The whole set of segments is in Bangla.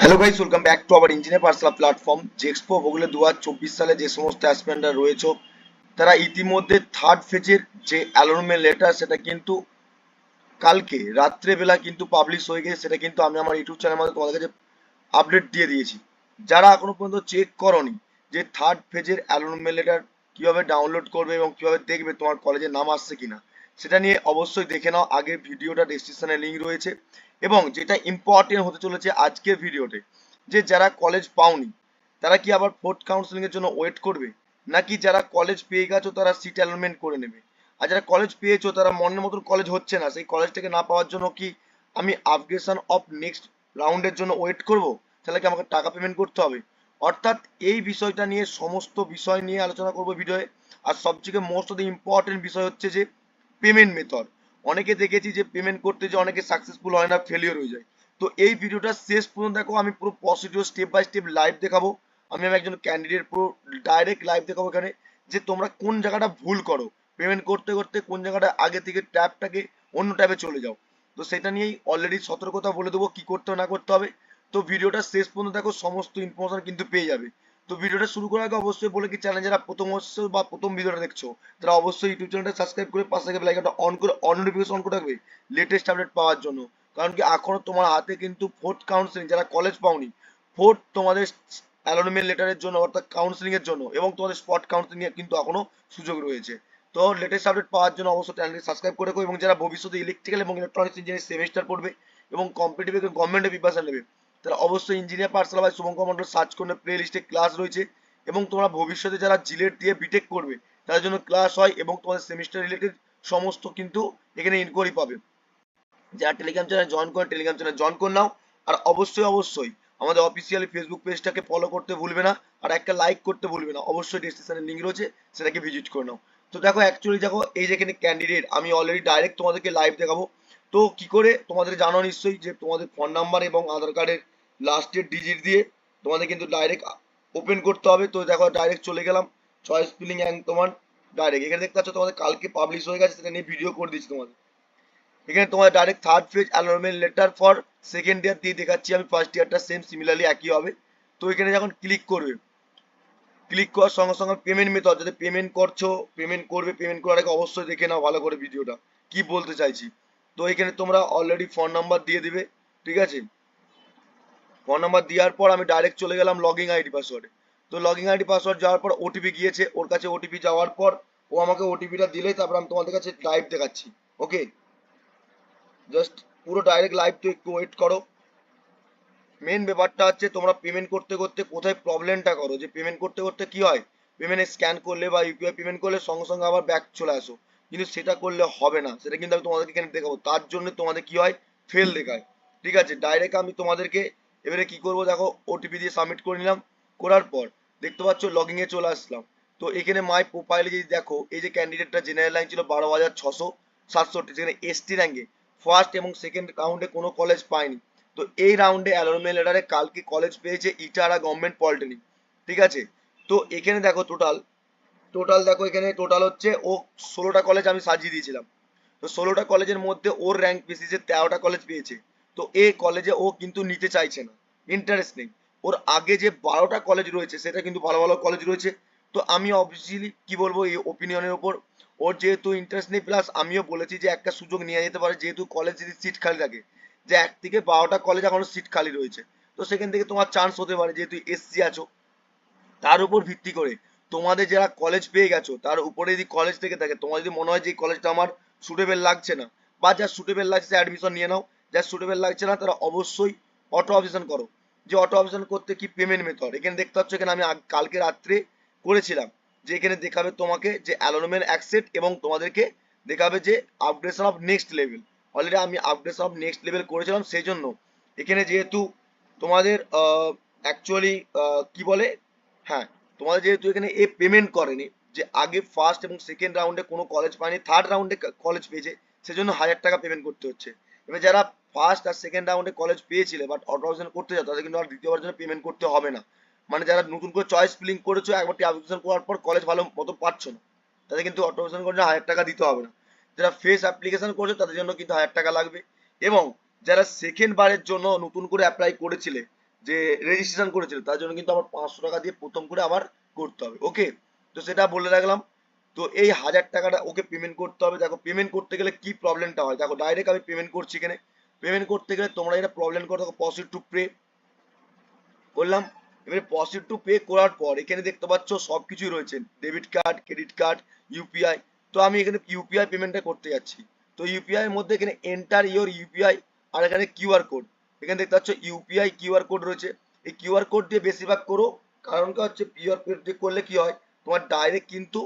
Hello guys welcome back to our engineer personal platform JEXPO Bhogle দু সালে যে সমস্ত অ্যাসপেন্ডার রয়েছে, তারা ইতিমধ্যে থার্ড ফেজের যে অ্যালোনমেন্ট লেটার সেটা কিন্তু কালকে, রাত্রেবেলা কিন্তু পাবলিশ হয়ে গেছে, সেটা কিন্তু আমি আমার ইউটিউব চ্যানেলের মধ্যে তোমাদের কাছে আপডেট দিয়ে দিয়েছি। যারা এখনও পর্যন্ত চেক করনি যে থার্ড ফেজের অ্যালোনমেন্ট লেটার কীভাবে ডাউনলোড করবে এবং কীভাবে দেখবে তোমার কলেজের নাম আসছে কিনা, সেটা নিয়ে অবশ্যই দেখে নাও আগের ভিডিওটা ডেসক্রিপশনে লিঙ্ক রয়েছে। এবং যেটা ইম্পর্টেন্ট হতে চলেছে আজকের ভিডিওতে যে যারা কলেজ পাওনি, তারা কি আবার ফোর্থ কাউন্সিলিং এর জন্য ওয়েট করবে? নাকি যারা কলেজ পেয়ে গেছো, তারা সিট অ্যালটমেন্ট করে নেবে? আর যারা কলেজ পেয়েছ, তারা মনের মতন কলেজ হচ্ছে না, সেই কলেজটাকে না পাওয়ার জন্য কি আমি আপগ্রেশন অফ নেক্সট রাউন্ডের জন্য ওয়েট করব? তাহলে কি আমাকে টাকা পেমেন্ট করতে হবে? অর্থাৎ এই বিষয়টা নিয়ে, সমস্ত বিষয় নিয়ে আলোচনা করব ভিডিওয়ে আর সবথেকে মোস্ট অফ দ্য ইম্পর্টেন্ট বিষয় হচ্ছে যে পেমেন্ট মেথড অনেকে দেখেছি যে পেমেন্ট করতে যে অনেকে সাকসেসফুল হয় না ফেলিওর হয়ে যায়। তো এই ভিডিওটা শেষ পর্যন্ত দেখো, আমি পুরো procedure step by step live দেখাবো। আমি আমি একজন ক্যান্ডিডেট পুরো ডাইরেক্ট লাইভ দেখাবো এখানে, যে তোমরা কোন জায়গাটা ভুল করো। পেমেন্ট করতে করতে কোন জায়গাটা আগে থেকে ট্যাবটাকে অন্য ট্যাবে চলে যাও। তো সেটা নিয়েই অলরেডি সতর্কতা বলে দেবো কি করতে না করতে হবে। তো ভিডিওটা শেষ পর্যন্ত দেখো, সমস্ত ইনফরমেশন কিন্তু পেয়ে যাবে। তো ভিডিওটা শুরু করার আগে অবশ্যই বলে কি চ্যানেল যারা প্রথম হচ্ছে বা প্রথম ভিডিওটা দেখছ, তারা অবশ্যই ইউটিউব চ্যানেলটা সাবস্ক্রাইব করে পাশে থেকে বেলাইকনটা অন করে অন নোটিফিকেশন অন করে রাখবে লেটেস্ট আপডেট পাওয়ার জন্য। কারণ কি এখনও তোমার হাতে কিন্তু ফোর্থ কাউন্সিলিং যারা কলেজ পাওনি ফোর্থ তোমাদের অ্যালোনমেন্ট লেটারের জন্য অর্থাৎ কাউন্সিলিং এর জন্য এবং তোমাদের স্পট কাউন্সিলিং এর কিন্তু এখনও সুযোগ রয়েছে। তো লেটেস্ট আপডেট পাওয়ার জন্য অবশ্যই চ্যানেলটি সাবস্ক্রাইব করে রাখো এবং যারা ভবিষ্যতে ইলেকট্রিক্যাল এবং ইলেকট্রনিক্স ইঞ্জিনিয়ারিং সেমিস্টার পড়বে এবং কম্পিটিটিভ এবং গভর্নমেন্টের প্রিপারেশন নেবে তারা অবশ্যই engineer personal by Shubhankar Mondal search করলে প্লে লিস্টে ক্লাস রয়েছে এবং তোমরা ভবিষ্যতে যারা জিলেট দিয়ে বিটেক করবে, তাদের জন্য ক্লাস হয় এবং তোমাদের সেমিস্টার রিলেটেড সমস্ত কিন্তু এখানে ইনকোয়ারি পাবে। যারা টেলিগ্রাম চ্যানেল জয়েন করে টেলিগ্রাম চ্যানেল জয়েন করে নাও। আর অবশ্যই অবশ্যই আমাদের অফিসিয়ালি ফেসবুক পেজটাকে ফলো করতে ভুলবে না আর একটা লাইক করতে ভুলবে না। অবশ্যই ডেসক্রিপশনে লিঙ্ক রয়েছে, সেটাকে ভিজিট করে নাও। তো দেখো অ্যাকচুয়ালি দেখো, এই যেখানে ক্যান্ডিডেট আমি অলরেডি ডাইরেক্ট তোমাদেরকে লাইভ দেখাবো। তো কি করে? তোমাদের জানো নিশ্চয়ই যে তোমাদের ফোন নাম্বার এবং আধার কার্ডের লাস্টের ডিজিট দিয়ে তোমাদের কিন্তু ডাইরেক্ট ওপেন করতে হবে। তো দেখো ডাইরেক্ট চলে গেলাম। চয়েস ফিলিং অ্যান্ড তোমার ডাইরেক্ট এখানে দেখতে পাচ্ছ তোমাদের কালকে পাবলিশ হয়ে গেছে, সেটা নিয়ে ভিডিও করে দিচ্ছি তোমাদের। এখানে তোমার direct third page allotment letter for second year দিয়ে দেখাচ্ছি আমি। ফার্স্ট ইয়ারটা সেম সিমিলারলি একই হবে। তো এখানে যখন ক্লিক করবে ক্লিক করার সঙ্গে সঙ্গে পেমেন্ট মেথড যদি পেমেন্ট করছ পেমেন্ট করবে পেমেন্ট করার আগে অবশ্যই দেখে নাও ভালো করে ভিডিওটা কি বলতে চাইছি? তো এখানে তোমরা অলরেডি ফোন নাম্বার দিয়ে দিবে, ঠিক আছে? ফোন নাম্বার দেওয়ার পর আমি ডাইরেক্ট চলে গেলাম লগইন আইডি পাসওয়ার্ডে তো লগইন আইডি পাসওয়ার্ড যাওয়ার পর ওটিপি গিয়েছে, ওর কাছে ওটিপি যাওয়ার পর ও আমাকে ওটিপিটা দিলেই তারপর আমি তোমাদের কাছে লাইভ দেখাচ্ছি ওকে জাস্ট পুরো ডাইরেক্ট লাইভ তো একটু ওয়েট করো। মেন ব্যাপারটা হচ্ছে তোমরা পেমেন্ট করতে করতে কোথায় প্রবলেমটা করো? যে পেমেন্ট করতে করতে কি হয়? পেমেন্ট স্ক্যান করলে বা ইউপিআই পেমেন্ট করলে সঙ্গে সঙ্গে আবার ব্যাক চলে আসো। কিন্তু সেটা করলে হবে না। সেটা কিন্তু আমি তোমাদেরকে এখানে দেখাবো। তার জন্য তোমাদের কি হয়? ফেল দেখায়। ঠিক আছে? ডাইরেক্ট আমি তোমাদেরকে এবারে কি করব দেখো? ওটিপি দিয়ে সাবমিট করে নিলাম। করার পর দেখতে পাচ্ছ লগইন এ চলে আসলাম। তো এখানে মাই প্রোফাইলে যদি দেখো, এই যে ক্যান্ডিডেটটা জেনারেল লাইন ছিল বারো হাজার ছশো সাতষট্টি, সেখানে এসটি র্যাঙ্কে ফার্স্ট এবং সেকেন্ড রাউন্ডে কোনো কলেজ পায়নি। তো এই রাউন্ডে অ্যালোনমেন্ট লেটারে কালকে কলেজ পেয়েছে ইটারা গভর্নমেন্ট পলিটেকনিক ঠিক আছে? তো এখানে দেখো টোটাল টোটাল দেখো এখানে টোটাল হচ্ছে ও ষোলোটা কলেজ আমি সাজিয়ে দিয়েছিলাম। তো ষোলোটা কলেজের মধ্যে ওর র্যাঙ্ক বেসিসে তেরোটা কলেজ পেয়েছে। তো এই কলেজে ও কিন্তু নিতে চাইছে না। ইন্টারেস্ট নেই। ওর আগে যে বারোটা কলেজ রয়েছে, সেটা কিন্তু ভালো ভালো কলেজ রয়েছে। তো আমি অবভিয়াসলি কি বলব, এই ওপিনিয়নের ওপর ওর যেহেতু ইন্টারেস্ট নেই প্লাস আমিও বলেছি যে একটা সুযোগ নিয়ে যেতে পারে, যেহেতু কলেজ যদি সিট খালি থাকে, যে এক থেকে বারোটা কলেজ এখনও সিট খালি রয়েছে। তো সেখান থেকে তোমার চান্স হতে পারে, যেহেতু এসসি আছো। তার উপর ভিত্তি করে তোমাদের যারা কলেজ পেয়ে গেছো, তার উপরে যদি কলেজ থেকে থাকে, তোমার যদি মনে হয় যে কলেজটা আমার সুটেবেল লাগছে না, বা যা সুটেবেল লাগছে অ্যাডমিশন নিয়ে নাও যা সুটেবেল লাগছে না তারা অবশ্যই অটো অপশন করো। যে অটো অপশন করতে কি পেমেন্ট মেথড এখানে দেখতে পাচ্ছ, এখানে আমি কালকে রাত্রে করেছিলাম, যে এখানে দেখাবে তোমাকে যে অ্যালোনমেন্ট অ্যাকসেপ্ট এবং তোমাদেরকে দেখাবে যে upgradation of next level already আমি আপগ্রেশন অফ নেক্সট লেভেল করেছিলাম সেই জন্য এখানে যেহেতু তোমাদের অ্যাকচুয়ালি কি বলে? হ্যাঁ তোমাদের যেহেতু এখানে এ পেমেন্ট করেনি, যে আগে ফার্স্ট এবং সেকেন্ড রাউন্ডে কোনো কলেজ পায়নি থার্ড রাউন্ডে কলেজ পেয়েছে, সেজন্য হাজার টাকা পেমেন্ট করতে হচ্ছে। এবার যারা ফার্স্ট আর সেকেন্ড রাউন্ডে কলেজ পেয়েছিলে বাট অটো অপশন করতে যাও তাদের কিন্তু আর দ্বিতীয়বার জন্য পেমেন্ট করতে হবে না। মানে যারা নতুন করে চয়েস ফিলিং করেছ, একবারটি অ্যাপ্লিকেশন করার পর কলেজ ভালো মতো পাচ্ছ না, তাদের কিন্তু অটো অপশন করে হাজার টাকা দিতে হবে না। যারা ফেস অ্যাপ্লিকেশন করছ, তাদের জন্য কিন্তু হাজার টাকা লাগবে। এবং যারা সেকেন্ড বারের জন্য নতুন করে অ্যাপ্লাই করেছিলে যে রেজিস্ট্রেশন করেছিল, তার জন্য কিন্তু আমার পাঁচশো টাকা দিয়ে প্রথম করে আবার করতে হবে ওকে তো সেটা বলে রাখলাম। তো এই হাজার টাকাটা ওকে পেমেন্ট করতে হবে। দেখো পেমেন্ট করতে গেলে কি প্রবলেমটা হয়? দেখো ডাইরেক্ট আমি পেমেন্ট করছি এখানে। পেমেন্ট করতে গেলে তোমরা এটা প্রবলেম করো দেখো পসিড টু পে করলাম। এবারে পসিড টু পে করার পর, এখানে দেখতে পাচ্ছ সব কিছুই রয়েছে debit card credit card UPI তো আমি এখানে ইউপিআই পেমেন্টটা করতে যাচ্ছি। তো ইউপিআই এর মধ্যে এখানে এন্টার ইওর ইউপিআই আর এখানে কিউআর কোড এখানে দেখতে পাচ্ছ ইউপিআই কিউআর কোড রয়েছে। এই কিউআর কোড দিয়ে বেশিরভাগ করো। কারণটা হচ্ছে কিউআর কোড করলে কি হয়? তোমার ডাইরেক্ট কিন্তু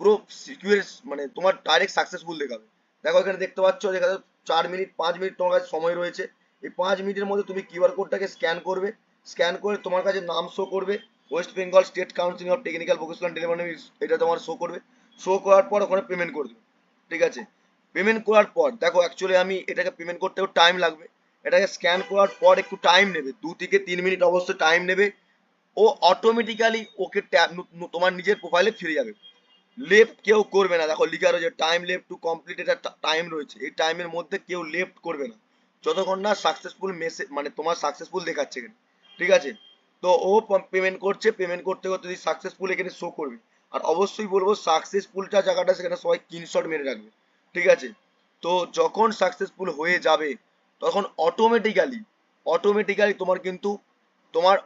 পুরো সিকিউর মানে তোমার ডাইরেক্ট সাকসেসফুল দেখাবে। দেখো এখানে দেখতে পাচ্ছ যেখানে চার মিনিট, পাঁচ মিনিট তোমার কাছে সময় রয়েছে। এই পাঁচ মিনিটের মধ্যে তুমি কিউআর কোডটাকে স্ক্যান করবে। স্ক্যান করে তোমার কাছে নাম শো করবে। West Bengal state council of technical vocational development এটা তোমার শো করবে। শো করার পর ওখানে পেমেন্ট করে দেবে। ঠিক আছে? পেমেন্ট করার পর, দেখো অ্যাকচুয়ালি আমি এটাকে পেমেন্ট করতে টাইম লাগবে। এটাকে স্ক্যান করার পর একটু টাইম নেবে। দু থেকে তিন মিনিট অবশ্যই টাইম নেবে। ও অটোমেটিক্যালি ওকে তোমার নিজের প্রোফাইলে ফিরে যাবে। লেফট কেউ করবে না। দেখো, লিখা রয়েছে টাইম লেফট টু কমপ্লিট এটা টাইম রয়েছে। এই টাইমের মধ্যে কেউ লেফট করবে না। যতক্ষণ না সাকসেসফুল মেসেজ মানে তোমার সাকসেসফুল দেখাচ্ছে এখানে। ঠিক আছে? তো ও পেমেন্ট করছে। পেমেন্ট করতে করতে যদি সাকসেসফুল এখানে শো করবে। আর অবশ্যই বলব সাকসেসফুলটা জায়গাটা সেখানে সবাই স্ক্রিনশট মেরে রাখবে। ঠিক আছে? তো যখন সাকসেসফুল হয়ে যাবে তখন অটোমেটিক্যালি অটোমেটিক্যালি তোমার কিন্তু, তোমার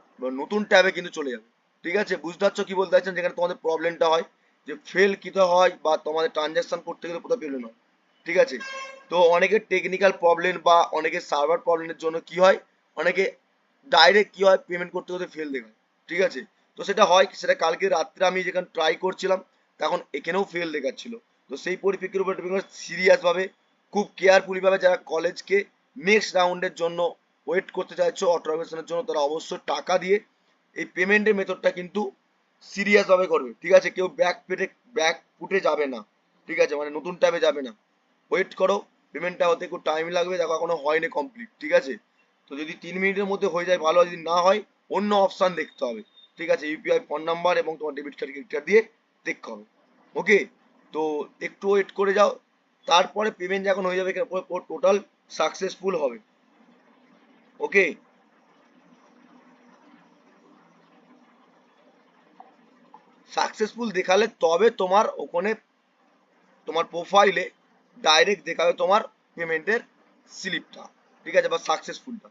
নতুন ট্যাবে কিন্তু চলে যাবে। ঠিক আছে? বুঝতে পারছ কি বলতে চাইছেন? যেখানে তোমাদের প্রবলেমটা হয়, যে ফেল কিতে হয় বা তোমাদের ট্রানজাকশন করতে গেলে কোথাও পেলেন হয় ঠিক আছে? তো অনেকের টেকনিক্যাল প্রবলেম বা অনেকের সার্ভার প্রবলেমের জন্য কি হয়? অনেকে ডাইরেক্ট কি হয়? পেমেন্ট করতে করতে ফেল দেখায়। ঠিক আছে? তো সেটা হয়, সেটা কালকে রাত্রে আমি যেখানে ট্রাই করছিলাম, তখন এখানেও ফেল দেখাচ্ছিল। তো সেই পরিপ্রেক্ষির উপর সিরিয়াসভাবে খুব কেয়ারফুলি ভাবে যারা কলেজকে নেক্সট রাউন্ডের জন্য ওয়েট করতে চাইছো অটোমেশনের জন্য, তারা অবশ্যই টাকা দিয়ে এই পেমেন্টের মেথডটা কিন্তু সিরিয়াস ভাবে করবে। ঠিক আছে? কেউ ব্যাক পেটে ব্যাক ফুটে যাবে না। ঠিক আছে? মানে নতুন ট্যাবে যাবে না। ওয়েট করো। পেমেন্টটা হতে একটু টাইম লাগবে। দেখো, এখনও হয়নি কমপ্লিট ঠিক আছে? তো যদি তিন মিনিটের মধ্যে হয়ে যায়, ভালো যদি না হয়, অন্য অপশান দেখতে হবে। ঠিক আছে? ইউপিআই ফোন নাম্বার এবং তোমার ডেবিট কার্ড ক্রেডিট কার্ড দিয়ে দেখতে হবে। ওকে তো একটু ওয়েট করে যাও। তারপরে পেমেন্ট যখন হয়ে যাবে টোটাল সাকসেসফুল হবে। ওকে সাকসেসফুল দেখালে তবে তোমার ওখানে তোমার প্রোফাইলে ডাইরেক্ট দেখাবে তোমার পেমেন্টের স্লিপটা ঠিক আছে? বা সাকসেসফুলটা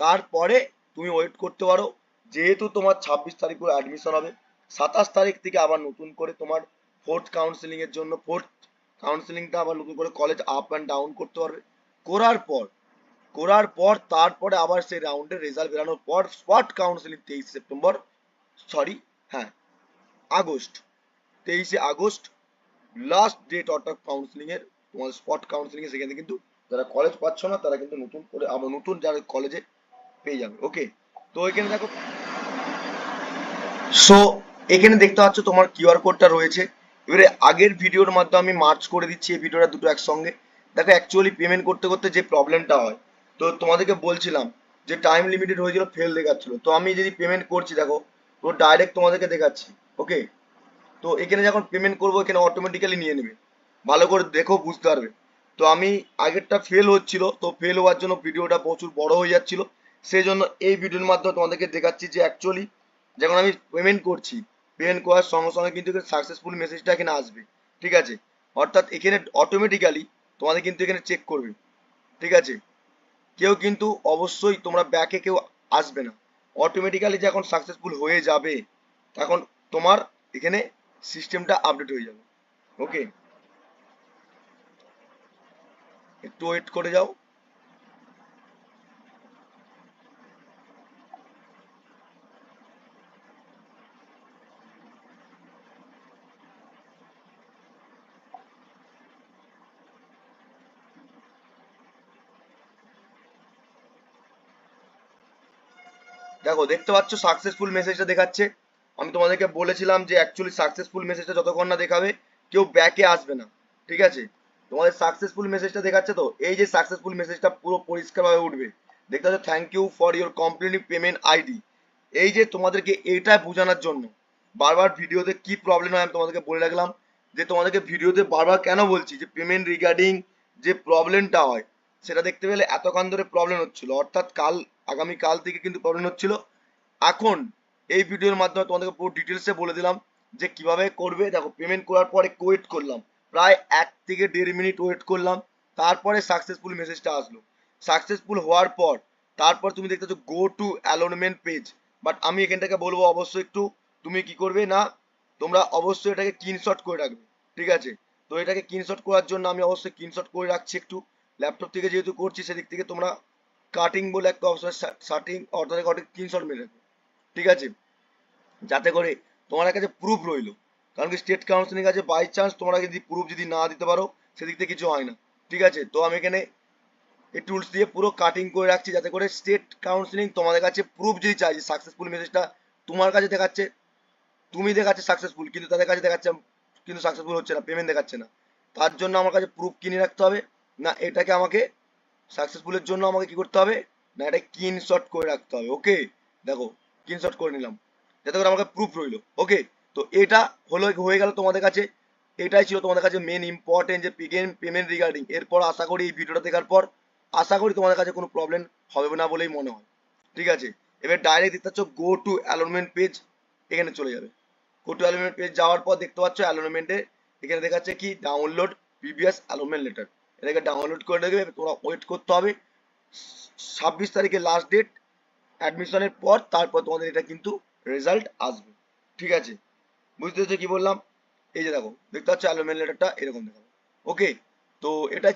তারপরে তুমি ওয়েট করতে পারো। যেহেতু তোমার ছাব্বিশ তারিখ করে অ্যাডমিশন হবে, সাতাশ তারিখ থেকে আবার নতুন করে তোমার ফোর্থ কাউন্সিলিং এর জন্য ফোর্থ কাউন্সিলিংটা আবার নতুন করে কলেজ আপ অ্যান্ড ডাউন করতে পারবে। করার পর করার পর তারপরে আবার সেই রাউন্ডের রেজাল্ট বেরানোর পর স্পট কাউন্সিলিং তেইশ সেপ্টেম্বর সরি হ্যাঁ আগস্ট, তেইশে আগস্ট লাস্ট ডেট অর্থাৎ কাউন্সিলিং এর তোমার স্পট কাউন্সিলিং এ সেখানে কিন্তু যারা কলেজ পাচ্ছ না, তারা কিন্তু নতুন করে আবার নতুন যারা কলেজে পেয়ে যাবে ওকে তো এখানে দেখো সো এখানে দেখতে পাচ্ছ তোমার কিউআর কোডটা রয়েছে। এবারে আগের ভিডিওর মাধ্যমে আমি মার্চ করে দিচ্ছি, এই ভিডিওটা দুটো একসঙ্গে। দেখো অ্যাকচুয়ালি পেমেন্ট করতে করতে যে প্রবলেমটা হয়, তো তোমাদেরকে বলছিলাম যে টাইম লিমিটেড হয়েছিল ফেল দেখাচ্ছিল। তো আমি যদি পেমেন্ট করছি, দেখো, তো ডাইরেক্ট তোমাদেরকে দেখাচ্ছি ওকে তো এখানে যখন পেমেন্ট করব, এখানে অটোমেটিক্যালি নিয়ে নেবে। ভালো করে দেখো, বুঝতে পারবে। তো আমি আগেরটা ফেল হচ্ছিল, তো ফেল হওয়ার জন্য ভিডিওটা প্রচুর বড় হয়ে যাচ্ছিল। সেই জন্য এই ভিডিওর মাধ্যমে তোমাদেরকে দেখাচ্ছি যে অ্যাকচুয়ালি যখন আমি পেমেন্ট করছি পেমেন্ট করার সঙ্গে সঙ্গে কিন্তু সাকসেসফুল মেসেজটা এখানে আসবে, ঠিক আছে? অর্থাৎ এখানে অটোমেটিক্যালি তোমাদের কিন্তু এখানে চেক করবে। ঠিক আছে? কেউ কিন্তু অবশ্যই তোমরা ব্যাকে কেউ আসবে না। অটোমেটিক্যালি যে এখন সাকসেসফুল হয়ে যাবে, তখন তোমার এখানে সিস্টেমটা আপডেট হয়ে যাবে। ওকে একটু ওয়েট করে যাও। দেখো, দেখতে পাচ্ছ সাকসেসফুল মেসেজটা দেখাচ্ছে। আমি তোমাদেরকে বলেছিলাম যে অ্যাকচুয়ালি সাকসেসফুল মেসেজটা যতক্ষণ না দেখাবে, কেউ ব্যাকে আসবে না। ঠিক আছে? তোমাদের সাকসেসফুল মেসেজটা দেখাচ্ছে তো? এই যে সাকসেসফুল মেসেজটা পুরো পরিষ্কারভাবে উঠবে। দেখতে পাচ্ছ thank you for your complete payment ID এই যে তোমাদেরকে এটা বোঝানোর জন্য, বারবার ভিডিওতে কি প্রবলেম হয় আমি তোমাদেরকে বলে রাখলাম, যে তোমাদেরকে ভিডিওতে বারবার কেন বলছি যে পেমেন্ট রিগার্ডিং যে প্রবলেমটা হয় সেটা দেখতে পেলে এতক্ষণ ধরে প্রবলেম হচ্ছিল। অর্থাৎ কাল, আগামী কাল থেকে কিন্তু প্রবলেম হচ্ছিল। এখন এই ভিডিওর মাধ্যমে তোমাদেরকে পুরো ডিটেলসে বলে দিলাম যে কীভাবে করবে। দেখো পেমেন্ট করার পর ওয়েট করলাম। প্রায় এক থেকে দেড় মিনিট ওয়েট করলাম। তারপরে সাকসেসফুল মেসেজটা আসলো। সাকসেসফুল হওয়ার পর তারপর তুমি দেখতে go to allotment page but আমি এখান থেকে বলব অবশ্যই একটু, তুমি কি করবে না, তোমরা অবশ্যই এটাকে স্ক্রিনশট করে রাখবে। ঠিক আছে? তো এটাকে স্ক্রিনশট করার জন্য আমি অবশ্যই স্ক্রিনশট করে রাখছি একটু। ল্যাপটপ থেকে যেহেতু করছি, সেদিক থেকে তোমরা কাটিং বলে একটা অপশন শার্টিং অর্থাৎ একটা স্ক্রিনশট মেরে ঠিক আছে? যাতে করে তোমার কাছে প্রুফ রইল। কারণ কি স্টেট কাউন্সিলিং আছে বাই চান্স তোমরা যদি প্রুফ যদি না দিতে পারো, সেদিক থেকে কিছু হয় না। ঠিক আছে? তো আমি এখানে এই টুলস দিয়ে পুরো কাটিং করে রাখছি, যাতে করে স্টেট কাউন্সিলিং তোমাদের কাছে প্রুফ যদি চাই যে সাকসেসফুল মেসেজটা তোমার কাছে দেখাচ্ছে, তুমি দেখাচ্ছে সাকসেসফুল কিন্তু তাদের কাছে দেখাচ্ছে, কিন্তু সাকসেসফুল হচ্ছে না পেমেন্ট দেখাচ্ছে না। তার জন্য আমার কাছে প্রুফ কিনে রাখতে হবে। না, এটাকে আমাকে সাকসেসফুলের জন্য আমাকে কি করতে হবে? না, এটা স্ক্রিনশট করে রাখতে হবে ওকে দেখো স্ক্রিনশট করে নিলাম। যাতে করে আমাকে প্রুফ রইল ওকে তো এটা হলো, হয়ে গেল তোমাদের কাছে। এটাই ছিল তোমাদের কাছে মেন ইম্পর্টেন্ট যে পেমেন্ট রিগার্ডিং এরপর আশা করি এই ভিডিওটা দেখার পর, আশা করি তোমাদের কাছে কোনো প্রবলেম হবে না বলেই মনে হয়। ঠিক আছে? এবার ডাইরেক্ট দেখতে পাচ্ছ গো টু অ্যালোনমেন্ট পেজ এখানে চলে যাবে। গো টু অ্যালোনমেন্ট পেজ যাওয়ার পর দেখতে পাচ্ছ অ্যালোনমেন্টে এখানে দেখাচ্ছে কি? ডাউনলোড প্রিভিয়াস অ্যালোনমেন্ট লেটার এটাকে ডাউনলোড করে দেবে তোমরা ওয়েট করতে হবে। ছাব্বিশ তারিখে লাস্ট ডেট অ্যাডমিশনের পর তারপর তোমাদের এটা কিন্তু রেজাল্ট আসবে। ঠিক আছে? বুঝতে কি বললাম? এই যে দেখো, দেখতে পাচ্ছ অ্যালোনমেন্ট লেটারটা এরকম দেখাবো। ওকে তো এটা